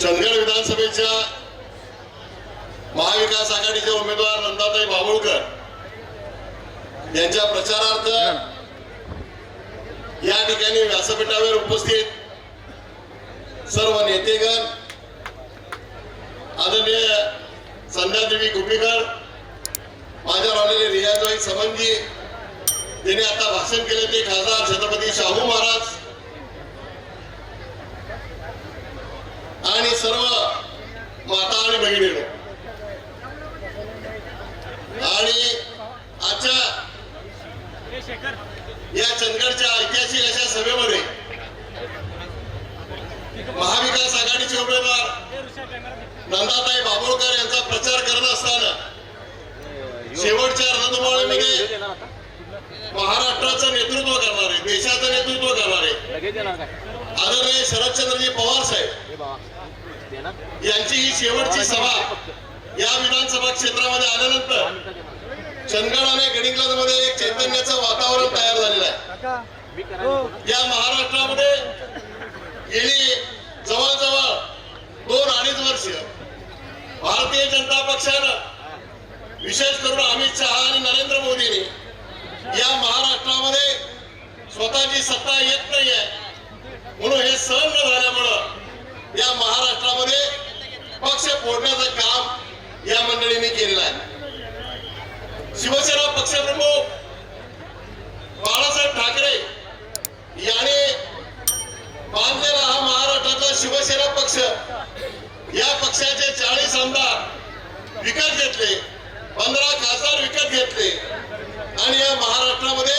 चंदगड विधानसभेच्या महाविकास आघाडीचे उमेदवार नंदाताई बाबुळकर यांच्या प्रचारार्थ या ठिकाणी व्यासपीठावर उपस्थित सर्व नेतेगण आदरणीय संध्यादेवी गुपिकर माझ्यावर आलेले रियाजबाई समंजी त्यांनी आता भाषण केले ते खासदार छत्रपती शाहू महाराज आणि सर्व माता आणि बहिणी आणि आजच्या या चंदगडच्या ऐतिहासिक अशा सभेमध्ये महाविकास आघाडीचे उमेदवार नंदाताई बाबुळकर यांचा प्रचार करत असताना शेवटच्या रणधुमाळीमध्ये महाराष्ट्राचं नेतृत्व करणारे देशाचं नेतृत्व करणारे आदरणीय शरदचंद्रजी पवार साहेब यांची ही शेवटची सभा या विधानसभा क्षेत्रामध्ये आल्यानंतर चंदगड आणि गडिंग्लजमध्ये एक चैतन्याचं वातावरण तयार झालेलं आहे. मी करायला या महाराष्ट्रामध्ये गेली जवळजवळ दोन अडीच वर्ष भारतीय जनता पक्षानं विशेष करून अमित शहा आणि नरेंद्र मोदींनी या महाराष्ट्रामध्ये स्वतःची सत्ता येत नाही आहे म्हणून हे सहन न झाल्यामुळं या महाराष्ट्रामध्ये पक्ष फोडण्याचं काम या मंडळींनी केलेलं आहे शिवसेना पक्षप्रमुख बाळासाहेब ठाकरे याने बांधलेला हा महाराष्ट्रातला शिवसेना पक्ष या पक्षाचे चाळीस आमदार विकत घेतले. पंधरा खासदार विकत घेतले. आणि या महाराष्ट्रामध्ये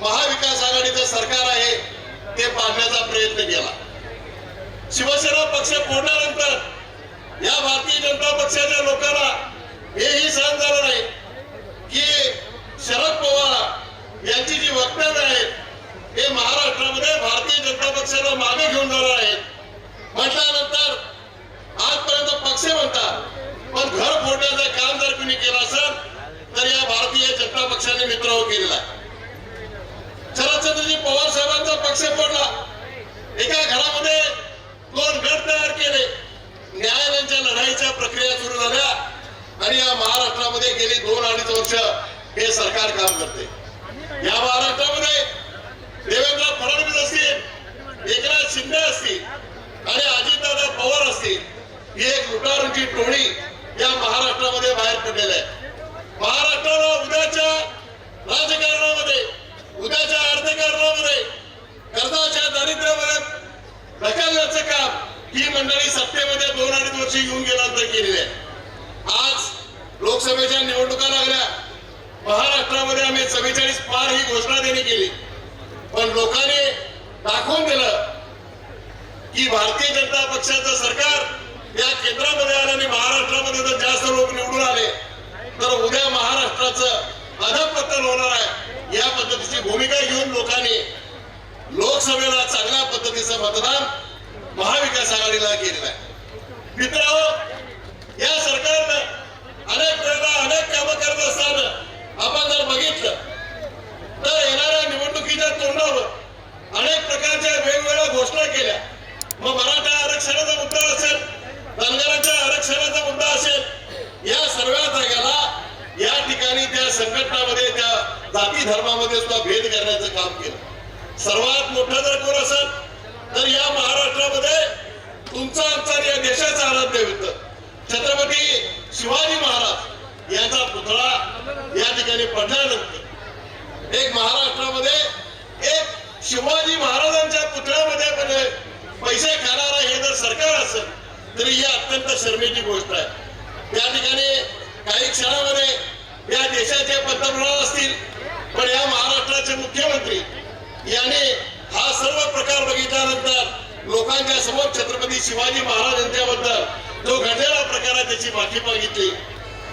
महाविकास आघाडीचं सरकार आहे ते पाडण्याचा प्रयत्न केला. शिवसेना पक्ष फोडल्यानंतर या भारतीय जनता पक्षाच्या लोकांना हेही सहन झालं नाही की शरद पवार यांची जी वक्तव्य आहेत हे महाराष्ट्रामध्ये भारतीय जनता पक्षाला मागे घेऊन जाणार आहेत. म्हटल्यानंतर आजपर्यंत पक्ष म्हणतात पण घर फोडण्याचं काम जर कुणी केलं असेल तर या भारतीय जनता पक्षाने मित्र केलेला आहे. शरदचंद्रजी पवार साहेबांचा पक्ष फोडला. एका घरामध्ये दोन गट तयार केले. न्यायालयांच्या लढाईच्या प्रक्रिया सुरू झाल्या आणि या महाराष्ट्रामध्ये गेली दोन अडीच वर्ष हे सरकार काम करते. या महाराष्ट्रामध्ये देवेंद्र फडणवीस असतील एकनाथ शिंदे असतील आणि अजितदादा पवार असतील ही एक लुटारूची टोळी या महाराष्ट्रामध्ये बाहेर पडलेल्या आहे. महाराष्ट्राला उद्याच्या राजकारणामध्ये उद्याच्या अर्थकारणामध्ये कर्जाच्या दारिद्र्यामध्ये ढकलण्याचं काम ही मंडळी सत्तेमध्ये दोन अडीच वर्ष येऊन गेल्यानंतर केलेली आहे. आज लोकसभेच्या निवडणुका लागल्या. महाराष्ट्रामध्ये आम्ही चव्वेचाळीस पार ही घोषणा त्यांनी केली. पण लोकांनी दाखवून दिलं की भारतीय जनता पक्षाचं सरकार या केंद्रामध्ये आल्याने आणि महाराष्ट्रामध्ये जर जास्त लोक निवडून आले तर उद्या महाराष्ट्राचं अधपतन होणार आहे. या पद्धतीची भूमिका घेऊन लोकांनी लोकसभेला चांगल्या पद्धतीचं मतदान महाविकास आघाडीला केलेलं आहे. मित्रांनो या सरकारनं अनेक वेळेला अनेक कामं करत असताना आपण जर बघितलं तर येणाऱ्या निवडणुकीच्या तोंडावर अनेक प्रकारच्या वेगवेगळ्या घोषणा केल्या मग मराठा आरक्षणाचा मुद्दा असेल धनगरांच्या आरक्षणाचा मुद्दा असेल या सर्व जाग्याला या ठिकाणी त्या संघटनामध्ये त्या जाती धर्मामध्ये सुद्धा भेद करण्याचं काम केलं सर्वात मोठं जर कोण असेल तर या महाराष्ट्रामध्ये तुमचा आमचा या देशाचा आराध्य होत. छत्रपती शिवाजी महाराज यांचा पुतळा या ठिकाणी पडल्यानंतर एक महाराष्ट्रामध्ये एक शिवाजी महाराजांच्या पुतळ्यामध्ये पण पैसे खाणारा हे जर सरकार असेल तरी ही अत्यंत शर्मेची गोष्ट आहे. त्या ठिकाणी काही क्षणामध्ये या देशाचे पंतप्रधान असतील पण या महाराष्ट्राचे मुख्यमंत्री याने प्रकार बघितल्यानंतर लोकांच्या समोर छत्रपती शिवाजी महाराज यांच्याबद्दल जो घडलेला प्रकार आहे त्याची माफी मागितली.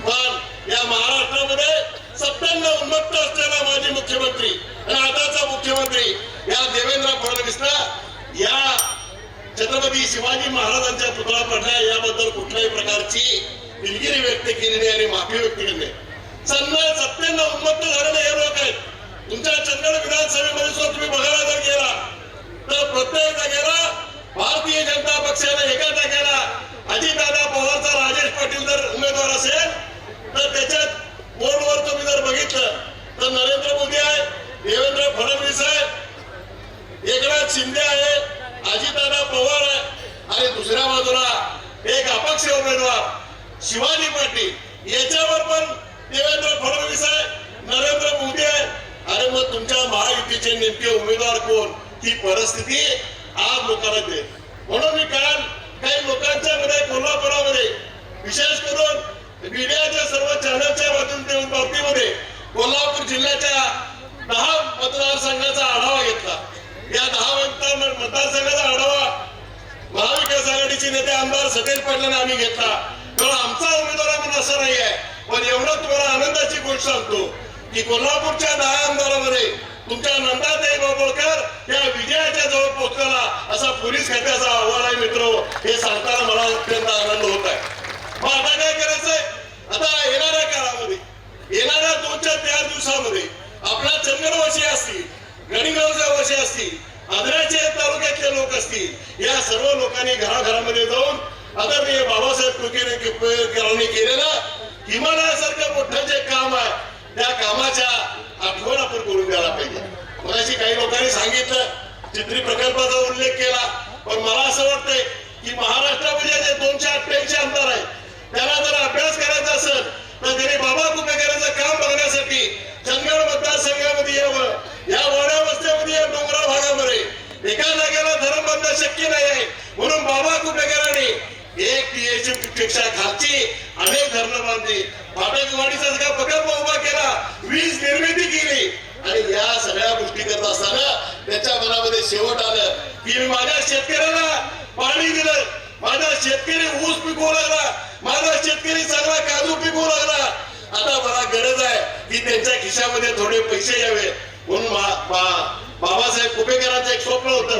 पण या महाराष्ट्रामध्ये सत्त्याण्णव उन्मत्त असलेला माजी मुख्यमंत्री आणि आताचा मुख्यमंत्री या देवेंद्र फडणवीसला या छत्रपती शिवाजी महाराजांच्या पुतळा पडल्या याबद्दल कुठल्याही प्रकारची दिलगिरी व्यक्त केली नाही आणि माफी व्यक्त केली नाही. सन्मान सत्त्याण्णव उन्मत्त झालेले हे लोक आहेत. तुमच्या चंदगड विधानसभेमध्ये सुद्धा तुम्ही बघायला जर गेला तर प्रत्येक जागेला भारतीय जनता पक्षाने एकत्र केला अजितदादा पवारचा राजेश पाटील जर उमेदवार असेल तर त्याच्यात बोर्डवर तुम्ही जर बघितलं तर नरेंद्र मोदी आहे देवेंद्र फडणवीस आहे एकनाथ शिंदे आहे अजितदादा पवार आहे आणि दुसऱ्या बाजूला एक अपक्ष उमेदवार शिवाजी पाटील. याच्यावर पण देवेंद्र फडणवीस आहे नरेंद्र मोदी आहे. अरे मग तुमच्या महायुतीचे नेमके उमेदवार कोण? ती परिस्थिती आज लोकांना दे म्हणून मी काल काही लोकांच्या मध्ये कोल्हापुरामध्ये विशेष करून मीडियाच्या सर्व चॅनलच्या माध्यम बाबतीमध्ये कोल्हापूर जिल्ह्याच्या दहा मतदारसंघाचा आढावा घेतला. या दहा मतदार मतदारसंघाचा आढावा महाविकास आघाडीचे नेते आमदार सतेज पाटलांना आम्ही घेतला. कारण आमचा उमेदवार म्हणून असं नाही आहे पण एवढं तुम्हाला आनंदाची गोष्ट सांगतो की कोल्हापूरच्या दहा आमदारामध्ये तुमच्या नंदाताई बाबोळकर या विजयाच्या जवळ पोहोचलेला असा पोलीस खात्याचा अहवाल आहे मित्र. हे सांगताना मला अत्यंत आनंद होत आहे. मग आता काय करायचंय? आता येणाऱ्या काळामध्ये येणाऱ्या दोन चार चार दिवसामध्ये आपला चंदनवासी असतील गणिगावच्या वशी असतील आदराचे तालुक्यातले लोक असतील या सर्व लोकांनी घराघरामध्ये जाऊन आता मी बाबासाहेब टोकेकरांनी केलेलं हिमालयासारखं मोठं जे काम आहे त्या कामाच्या आठवण आपण करून द्यायला पाहिजे. मगाशी काही लोकांनी सांगितलं चित्री प्रकल्पाचा उल्लेख केला पण मला असं वाटतंय की महाराष्ट्रामध्ये जे दोनशे अठ्ठ्याऐंशी आमदार आहेत त्याला जर अभ्यास करायचा असेल तर त्यांनी बाबा कुपेकरांचं काम बघण्यासाठी चंदगड मतदारसंघामध्ये यावं. या वाड्या वस्त्यामध्ये या डोंगराळ भागामध्ये एका जागेला धरण बांधणं शक्य नाही आहे. म्हणून बाबा कुपेकरांनी एक टीएची पेक्षा खालची अनेक धरणं बांधली. फाटकवाडीचा का प्रकल्प उभा केला वीज निर्मिती केली आणि या सगळ्या गोष्टी करत असताना त्याच्या मनामध्ये शेवट आलं की मी माझ्या शेतकऱ्याला पाणी दिलं माझा शेतकरी ऊस पिकवू लागला माझा शेतकरी चांगला काजू पिकवू लागला आता मला गरज आहे की त्यांच्या खिशामध्ये थोडे पैसे यावे म्हणून मा- मा- बाबासाहेब कुपेकरांचं एक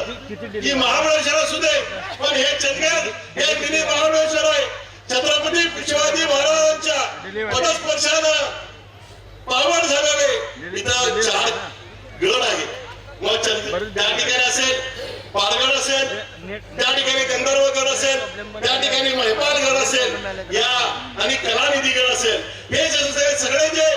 ही महाबळेश्वर असू दे पण हे चंदगड हे मिनी महाबळेश्वर आहे. छत्रपती शिवाजी महाराजांच्या पदस्पर्शानं पावड झालेले इथं चार गड आहे मग त्या ठिकाणी असेल पारगड असेल त्या ठिकाणी गंधर्वगड असेल त्या ठिकाणी महिपालगड असेल या आणि कलानिधीगड असेल. हे सगळे जे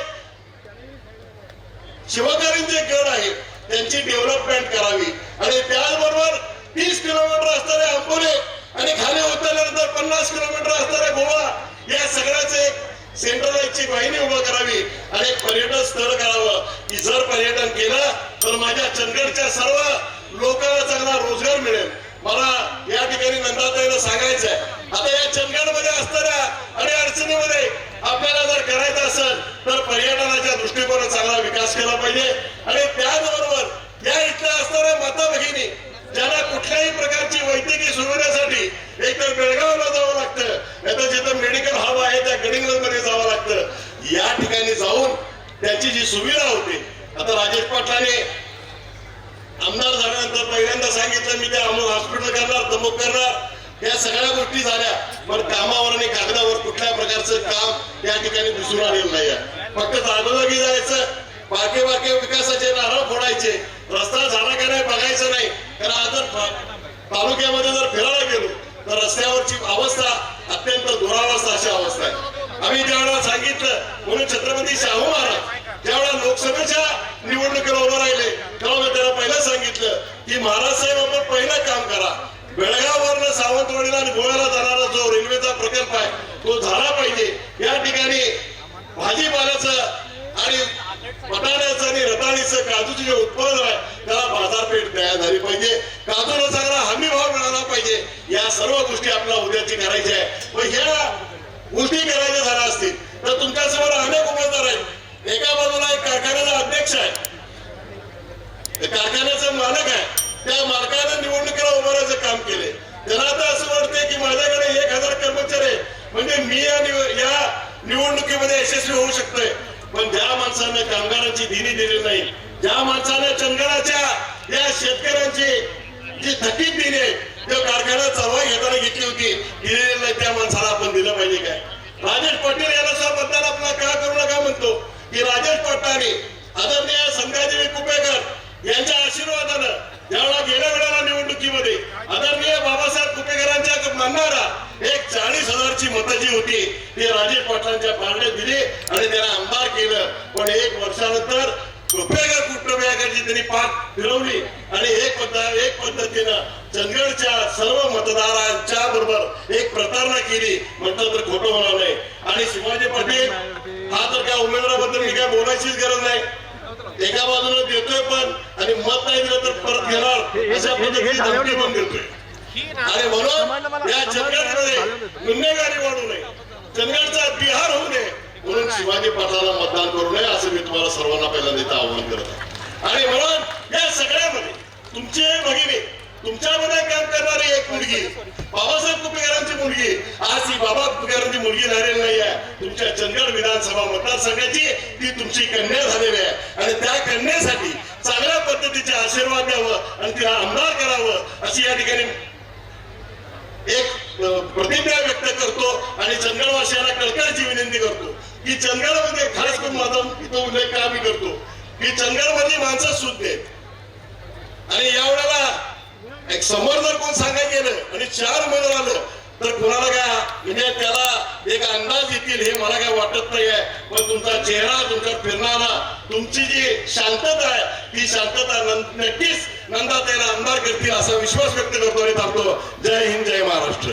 शिवकालीन जे गड आहेत त्यांची डेव्हलपमेंट करावी. आणि त्याचबरोबर तीस किलोमीटर असणारे आंबोले आणि खाली उतरल्यानंतर पन्नास किलोमीटर असणारे गोवा या सगळ्याच एक सेंट्रलाइजची वाहिनी उभं करावी आणि पर्यटन स्थळ करावं. की जर पर्यटन केलं तर माझ्या चंदगडच्या सर्व लोकांना चांगला रोजगार मिळेल. मला या ठिकाणी नंदाताईला सांगायचं आहे आता या चंदगडमध्ये असणाऱ्या आणि अडचणीमध्ये आपल्याला जर करायचं असेल तर पर्यटनाच्या दृष्टिकोनात चांगला विकास केला पाहिजे. आणि त्याचबरोबर या इथल्या असणाऱ्या माता भगिनी ज्यांना कुठल्याही प्रकारची वैद्यकीय सुविधेसाठी एकतर बेळगावला जावं लागतं आता जिथं मेडिकल हब आहे त्या गडिंगलमध्ये जावं लागतं. या ठिकाणी जाऊन त्याची जी सुविधा होती आता राजेश पाटलाने आमदार झाल्यानंतर पहिल्यांदा सांगितलं मी ते अमोल हॉस्पिटल करणार तमुक करणार. या सगळ्या गोष्टी झाल्या पण कामावर आणि कागदावर कुठल्या प्रकारचं काम या ठिकाणी दिसून आलेलं नाही फक्त जागोजागी जायचं बाके बाके विकासाचे नारळ फोडायचे रस्ता झाला का नाही बघायचं नाही. कारण आज तालुक्यामध्ये जर फिरायला गेलो तर रस्त्यावरची अवस्था अत्यंत दुरावस्था अशी अवस्था आहे. आम्ही ज्यावेळेला सांगितलं म्हणून छत्रपती शाहू महाराज ज्यावेळेला लोकसभेच्या निवडणुकीला उभं राहिले तेव्हा मी त्याला पहिलं सांगितलं की महाराज साहेब आपण पहिलं काम करा. बेळगाववरनं सावंतवाडीला आणि गोव्याला जाणारा जो रेल्वेचा प्रकल्प आहे तो झाला पाहिजे. या ठिकाणी भाजीपाल्याचं आणि बटाण्याचं आणि रताळीचं काजूचं जे उत्पादन आहे त्याला बाजारपेठ तयार झाली पाहिजे. काजूला चांगला हमी भाव मिळाला पाहिजे. या सर्व गोष्टी आपल्याला उद्याची करायच्या आहे पण ह्या गोष्टी करायच्या झाल्या असतील तर तुमच्यासमोर अनेक उमेदवार आहेत. एका कारखान्याचा अध्यक्ष आहे ते कारखान्याचा मालक आहे त्या मालकानं निवडणुकीला उभारायचं काम केले. त्याला आता असं वाटतंय की माझ्याकडे एक हजार कर्मचारी आहे. म्हणजे मी या या निवडणुकीमध्ये यशस्वी होऊ शकतोय. पण ज्या माणसानं कामगारांची दिनी दिली नाही ज्या माणसानं चंदगडाच्या या शेतकऱ्यांची जी थकीत दिली आहे त्या कारखाना चालवा घेताना घेतली होती. दिलेली नाही त्या माणसाला आपण दिलं पाहिजे काय? राजेश पाटील याला सुद्धा मतदान आपला का करू नका म्हणतो. की राजेश पाटलांनी आदरणीय संध्यादेवी कुपेकर यांच्या आशीर्वादानं ज्यावेळेला गेल्या वेळेला आदरणीय बाबासाहेब कुपेकरांच्या मानणारा एक चाळीस हजारची मतं जी होती ती राजेश पाटलांच्या पारड्यात दिली आणि त्याला आमदार केलं. पण एक वर्षानंतर कुपेकर कुटुंबियाकडची त्यांनी पाठ फिरवली आणि एक पद्धत एक पद्धतीनं चंदगडच्या सर्व मतदारांच्या बरोबर एक प्रतारणा केली. म्हटलं तर खोटं होणार नाही आणि शिवाजी पाटील हा तर त्या उमेदवाराबद्दल मी काय बोलायचीच गरज नाही. एका बाजूला देतोय पण आणि मत नाही दिलं तर परत घेणार. अशा पद्धतीची धमकी पण देतोय. आणि म्हणून या चंद्रगडमध्ये गुन्हेगारी वाढू नये. चंद्रगडचा बिहार होऊ नये. म्हणून शिवाजी पाटलाला मतदान करू नये असं मी तुम्हाला सर्वांना पहिल्यांदा इथं आव्हान करत. आहे आणि म्हणून या सगळ्यामध्ये तुमची भगिनी तुमच्यामध्ये काम करणारी एक मुलगी बाबासाहेब कुपेकरांची मुलगी. आज ही बाबा कुपेकरांची मुलगी झालेली नाही आहे तुमच्या चंदगड विधानसभा मतदारसंघाची ती तुमची कन्या झालेली आहे. आणि त्या कन्यासाठी चांगल्या पद्धतीचे आशीर्वाद द्यावं आणि तिला आमदार करावं अशी या ठिकाणी एक प्रतिज्ञा व्यक्त करतो आणि चंदगडवासियांना कळकळीची विनंती करतो. की चंदगडमध्ये खास करून माझा इथं उल्लेख का मी करतो? की चंदगडमधली माणसं शुद्ध आहेत. आणि यावेळी एक समोर जर कोण सांगायला गेलं आणि म्हणजे चार उमेदवार आलं तर कोणाला काय म्हणजे त्याला एक अंदाज येतील हे मला काय वाटत नाही आहे पण तुमचा चेहरा तुमचा फिरणारा तुमची जी शांतता आहे ती शांतता नक्कीच नंदा त्याला आमदार करतील असा विश्वास व्यक्त करतो आणि थांबतो. जय हिंद जय महाराष्ट्र.